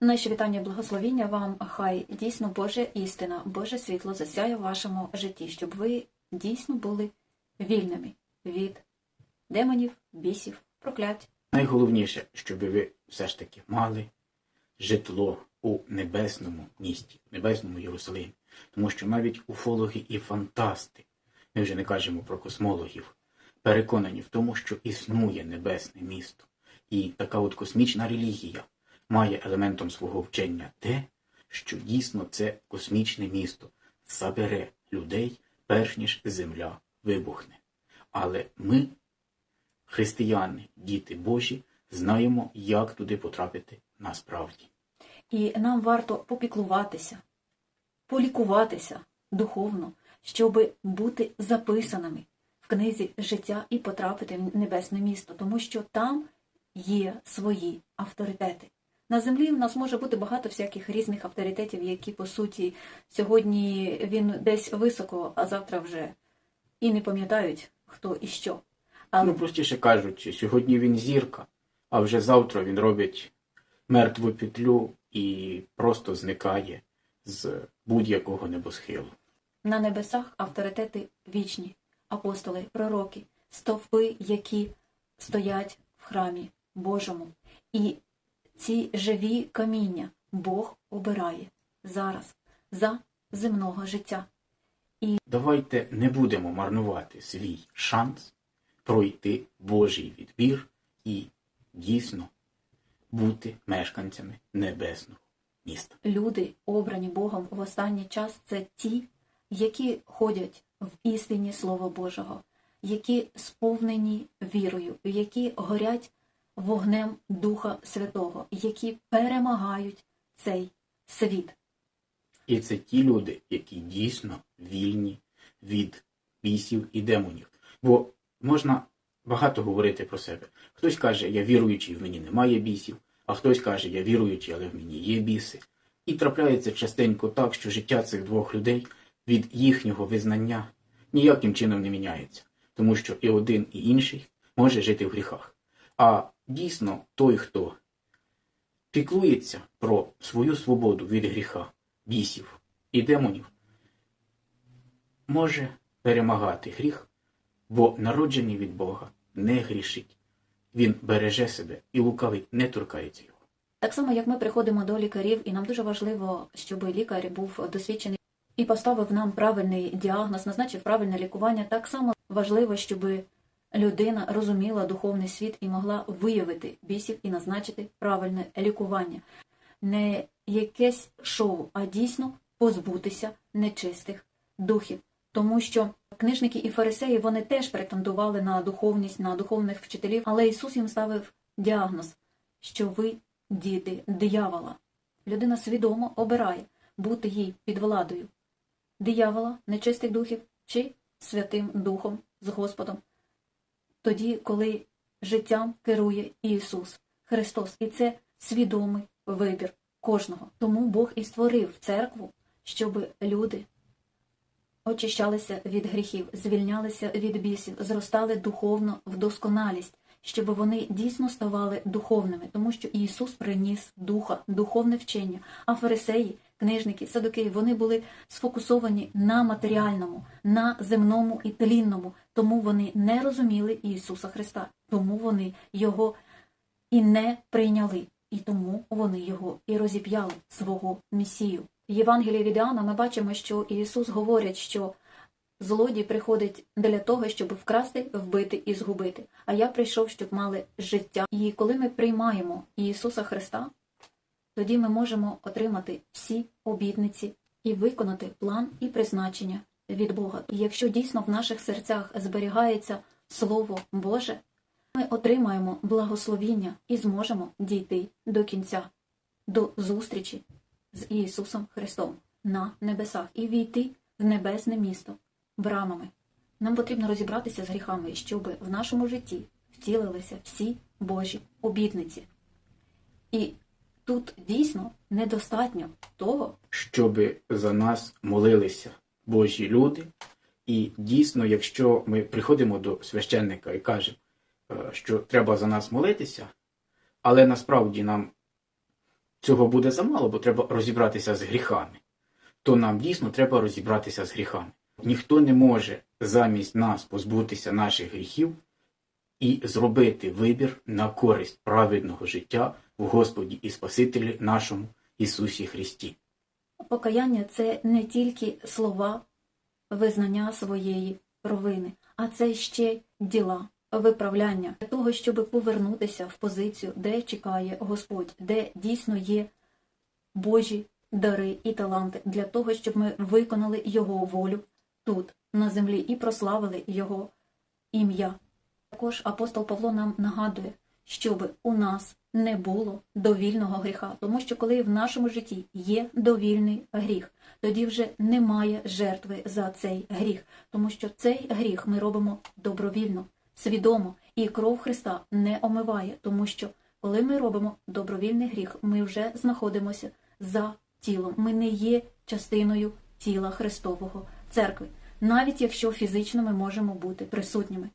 Наші вітання благословіння вам, хай дійсно Божа істина, Боже світло засяє в вашому житті, щоб ви дійсно були вільними від демонів, бісів, проклять. Найголовніше, щоб ви все ж таки мали житло у небесному місті, небесному Єрусалимі. Тому що навіть уфологи і фантасти, ми вже не кажемо про космологів, переконані в тому, що існує небесне місто. І така от космічна релігія має елементом свого вчення те, що дійсно це космічне місто забере людей, перш ніж земля вибухне. Але ми, християни, діти Божі, знаємо, як туди потрапити насправді. І нам варто попіклуватися, полікуватися духовно, щоб бути записаними в книзі життя і потрапити в небесне місто, тому що там є свої авторитети. На землі в нас може бути багато всяких різних авторитетів, які, по суті, сьогодні він десь високо, а завтра вже і не пам'ятають, хто і що. Але Ну, простіше кажучи, сьогодні він зірка, а вже завтра він робить мертву петлю і просто зникає з будь-якого небосхилу. На небесах авторитети вічні, апостоли, пророки, стовпи, які стоять в храмі Божому. І ці живі каміння Бог обирає зараз за земного життя. І Давайте не будемо марнувати свій шанс пройти Божий відбір і дійсно бути мешканцями небесного міста. Люди, обрані Богом в останній час, це ті, які ходять в істині Слова Божого, які сповнені вірою, які горять вогнем Духа Святого, які перемагають цей світ. І це ті люди, які дійсно вільні від бісів і демонів. Бо можна багато говорити про себе. Хтось каже, я віруючий, в мені немає бісів, а хтось каже, я віруючий, але в мені є біси. І трапляється частенько так, що життя цих двох людей від їхнього визнання ніяким чином не міняється, тому що і один, і інший може жити в гріхах. А дійсно той, хто піклується про свою свободу від гріха, бісів і демонів, може перемагати гріх, бо народжений від Бога не грішить. Він береже себе і лукавий не торкається його. Так само, як ми приходимо до лікарів, і нам дуже важливо, щоб лікар був досвідчений і поставив нам правильний діагноз, назначив правильне лікування. Так само важливо, щоб людина розуміла духовний світ і могла виявити бісів і назначити правильне лікування. Не якесь шоу, а дійсно позбутися нечистих духів. Тому що книжники і фарисеї вони теж претендували на духовність, на духовних вчителів, але Ісус їм ставив діагноз, що ви діти диявола. Людина свідомо обирає бути їй під владою диявола, нечистих духів чи Святим Духом з Господом. Тоді, коли життям керує Ісус Христос, і це свідомий вибір кожного. Тому Бог і створив церкву, щоб люди очищалися від гріхів, звільнялися від бісів, зростали духовно в досконалість, щоб вони дійсно ставали духовними, тому що Ісус приніс духа, духовне вчення, а фарисеї, книжники, садокеї, вони були сфокусовані на матеріальному, на земному і тлінному, тому вони не розуміли Ісуса Христа, тому вони його і не прийняли, і тому вони його і розіп'яли свого Месію. В Євангелії від Іоанна ми бачимо, що Ісус говорить, що злодій приходить для того, щоб вкрасти, вбити і згубити. А я прийшов, щоб мали життя. І коли ми приймаємо Ісуса Христа, тоді ми можемо отримати всі обітниці і виконати план і призначення від Бога. І якщо дійсно в наших серцях зберігається Слово Боже, ми отримаємо благословіння і зможемо дійти до кінця, до зустрічі з Ісусом Христом на небесах і війти в небесне місто брамами. Нам потрібно розібратися з гріхами, щоб в нашому житті втілилися всі Божі обітниці. І тут дійсно недостатньо того, Щоби за нас молилися Божі люди. І дійсно, якщо ми приходимо до священника і кажемо, е, що треба за нас молитися, але насправді нам цього буде замало, бо треба розібратися з гріхами, то нам дійсно треба розібратися з гріхами. Ніхто не може замість нас позбутися наших гріхів і зробити вибір на користь праведного життя в Господі і Спасителі нашому Ісусі Христі. Покаяння це не тільки слова визнання своєї провини, а це ще діла, виправляння для того, щоб повернутися в позицію, де чекає Господь, де дійсно є Божі дари і таланти для того, щоб ми виконали Його волю тут, на землі, і прославили Його ім'я. Також апостол Павло нам нагадує, щоб у нас не було довільного гріха, тому що коли в нашому житті є довільний гріх, тоді вже немає жертви за цей гріх, тому що цей гріх ми робимо добровільно, свідомо, і кров Христа не омиває, тому що коли ми робимо добровільний гріх, ми вже знаходимося за тілом. Ми не є частиною тіла Христового церкви, навіть якщо фізично ми можемо бути присутніми.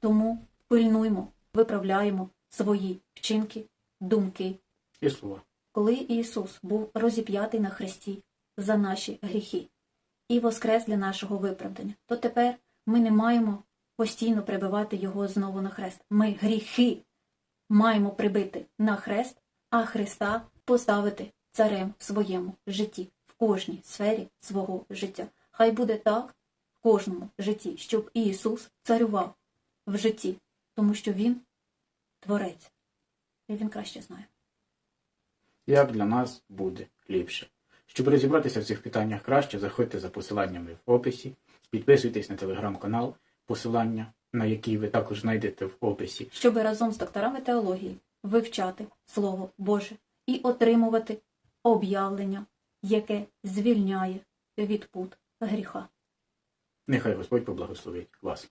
Тому пильнуймо, виправляємо свої вчинки, думки. І слова. Коли Ісус був розіп'ятий на хресті за наші гріхи і воскрес для нашого виправдання, то тепер ми не маємо постійно прибивати Його знову на хрест. Ми гріхи маємо прибити на хрест, а Христа поставити царем в своєму житті, в кожній сфері свого життя. Хай буде так в кожному житті, щоб Ісус царював в житті, тому що Він творець, і Він краще знає. Як для нас буде ліпше. Щоб розібратися в цих питаннях краще, заходьте за посиланнями в описі, підписуйтесь на телеграм-канал, посилання на який ви також знайдете в описі. щоб разом з докторами теології вивчати Слово Боже і отримувати об'явлення, яке звільняє від пут гріха. Нехай Господь поблагословить вас.